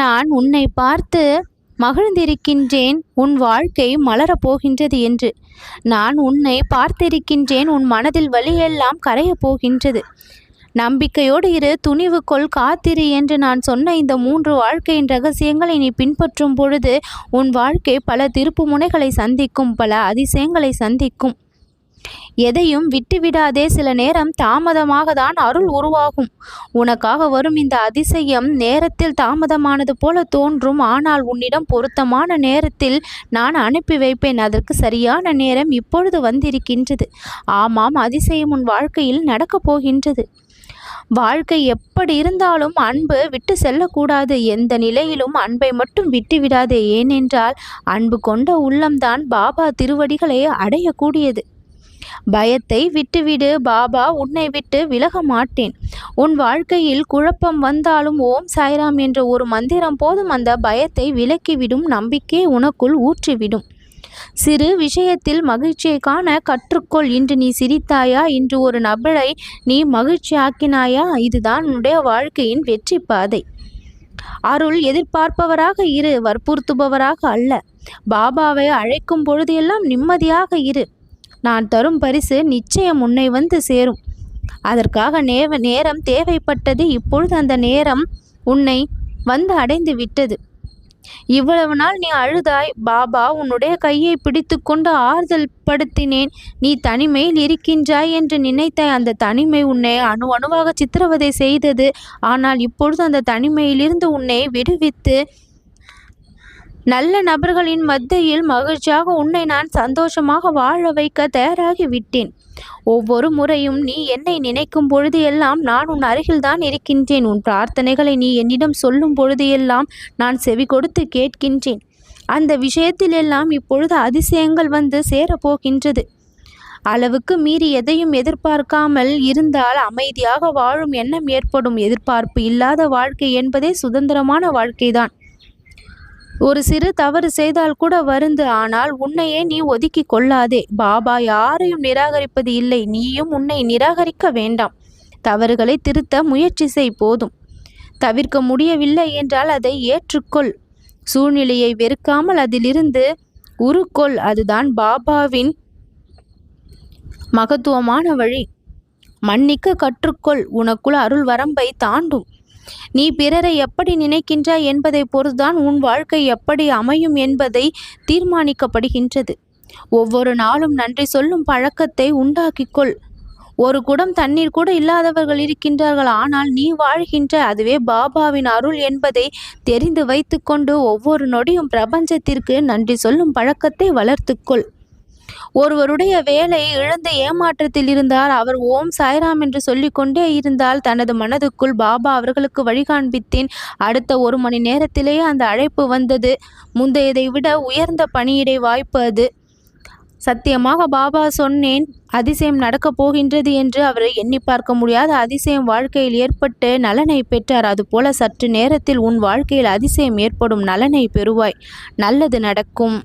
நான் உன்னை பார்த்து மகிழ்ந்திருக்கின்றேன் உன் வாழ்க்கை மலரப் போகின்றது என்று. நான் உன்னை பார்த்திருக்கின்றேன் உன் மனதில் வலியெல்லாம் கரையப் போகின்றது. நம்பிக்கையோடு இரு துணிவு கொள் காத்திரு என்று நான் சொன்ன இந்த மூன்று வாழ்க்கையின் ரகசியங்களை நீ பின்பற்றும் பொழுது உன் வாழ்க்கை பல திருப்பு முனைகளை சந்திக்கும் பல அதிசயங்களை சந்திக்கும். எதையும் விட்டுவிடாதே சில நேரம் தாமதமாக தான் அருள் உருவாகும். உனக்காக வரும் இந்த அதிசயம் நேரத்தில் தாமதமானது போல தோன்றும். ஆனால் உன்னிடம் பொருத்தமான நேரத்தில் நான் அனுப்பி வைப்பேன். அதற்கு சரியான நேரம் இப்பொழுது வந்திருக்கின்றது. ஆமாம் அதிசயம் உன் வாழ்க்கையில் நடக்கப் போகின்றது. வாழ்க்கை எப்படி இருந்தாலும் அன்பு விட்டு செல்லக்கூடாது. எந்த நிலையிலும் அன்பை மட்டும் விட்டு விடாதே ஏனென்றால் அன்பு கொண்ட உள்ளம்தான் பாபா திருவடிகளை அடையக்கூடியது. பயத்தை விட்டுவிடு பாபா உன்னை விட்டு விலக மாட்டேன். உன் வாழ்க்கையில் குழப்பம் வந்தாலும் ஓம் சாய்ராம் என்ற ஒரு மந்திரம் போதும் அந்த பயத்தை விலக்கிவிடும் நம்பிக்கை உனக்குள் ஊற்றிவிடும். சிறு விஷயத்தில் மகிழ்ச்சியை காண கற்றுக்கொள் இன்று நீ சிரித்தாயா இன்று ஒரு நபரை நீ மகிழ்ச்சி ஆக்கினாயா இதுதான் உன்னுடைய வாழ்க்கையின் வெற்றி பாதை. அருள் எதிர்பார்ப்பவராக இரு வற்புறுத்துபவராக அல்ல. பாபாவை அழைக்கும் பொழுதெல்லாம் நிம்மதியாக இரு. நான் தரும் பரிசு நிச்சயம் உன்னை வந்து சேரும். அதற்காக நேவ நேரம் தேவைப்பட்டது இப்பொழுது அந்த நேரம் உன்னை வந்து அடைந்து விட்டது. இவ்வளவு நாள் நீ அழுதாய். பாபா உன்னுடைய கையை பிடித்து கொண்டு ஆறுதல் படுத்தினேன். நீ தனிமையில் இருக்கின்றாய் என்று நினைத்தாய். அந்த தனிமை உன்னை அணு அணுவாக சித்திரவதை செய்தது. ஆனால் இப்பொழுது அந்த தனிமையிலிருந்து உன்னை விடுவித்து நல்ல நபர்களின் மத்தியில் மகிழ்ச்சியாக உன்னை நான் சந்தோஷமாக வாழ வைக்க தயாராகி விட்டேன். ஒவ்வொரு முறையும் நீ என்னை நினைக்கும் பொழுது எல்லாம் நான் உன் அருகில்தான் இருக்கின்றேன். உன் பிரார்த்தனைகளை நீ என்னிடம் சொல்லும் பொழுது எல்லாம் நான் செவி கொடுத்து கேட்கின்றேன். அந்த விஷயத்திலெல்லாம் இப்பொழுது அதிசயங்கள் வந்து சேரப்போகின்றது. அளவுக்கு மீறி எதையும் எதிர்பார்க்காமல் இருந்தால் அமைதியாக வாழும் எண்ணம் ஏற்படும். எதிர்பார்ப்பு இல்லாத வாழ்க்கை என்பதே சுதந்திரமான வாழ்க்கைதான். ஒரு சிறு தவறு செய்தால் கூட வருந்து ஆனால் உன்னையே நீ ஒதுக்கி கொள்ளாதே. பாபா யாரையும் நிராகரிப்பது இல்லை. நீயும் உன்னை நிராகரிக்க வேண்டாம். தவறுகளை திருத்த முயற்சி செய் போதும். தவிர்க்க முடியவில்லை என்றால் அதை ஏற்றுக்கொள். சூழ்நிலையை வெறுக்காமல் அதிலிருந்து உருக்கொள். அதுதான் பாபாவின் மகத்துவமான வழி. மன்னிக்க கற்றுக்கொள். உனக்குள் அருள் வரம்பை தாண்டும். நீ பிறரை எப்படி நினைக்கின்றாய் என்பதை பொறுத்தான் உன் வாழ்க்கை எப்படி அமையும் என்பதை தீர்மானிக்கப்படுகின்றது. ஒவ்வொரு நாளும் நன்றி சொல்லும் பழக்கத்தை உண்டாக்கிக்கொள். ஒரு குடம் தண்ணீர் கூட இல்லாதவர்கள் இருக்கின்றார்கள் ஆனால் நீ வாழ்கின்ற அதுவே பாபாவின் அருள் என்பதை தெரிந்து வைத்துக்கொண்டு ஒவ்வொரு நொடியும் பிரபஞ்சத்திற்கு நன்றி சொல்லும் பழக்கத்தை வளர்த்துக்கொள். ஒருவருடைய வேலை இழந்த ஏமாற்றத்தில் இருந்தார். அவர் ஓம் சாய்ராம் என்று சொல்லிக்கொண்டே இருந்தால் தனது மனதுக்குள் பாபா அவர்களுக்கு வழிகாண்பித்தேன் அடுத்த ஒரு மணி நேரத்திலேயே அந்த அழைப்பு வந்தது. முந்தையதை விட உயர்ந்த பணியிடை வாய்ப்பு அது. சத்தியமாக பாபா சொன்னேன் அதிசயம் நடக்கப் போகின்றது என்று அவர் எண்ணி பார்க்க முடியாத அதிசயம் வாழ்க்கையில் ஏற்பட்டு நலனை பெற்றார். அதுபோல சற்று நேரத்தில் உன் வாழ்க்கையில் அதிசயம் ஏற்படும் நலனை பெறுவாய். நல்லது நடக்கும்.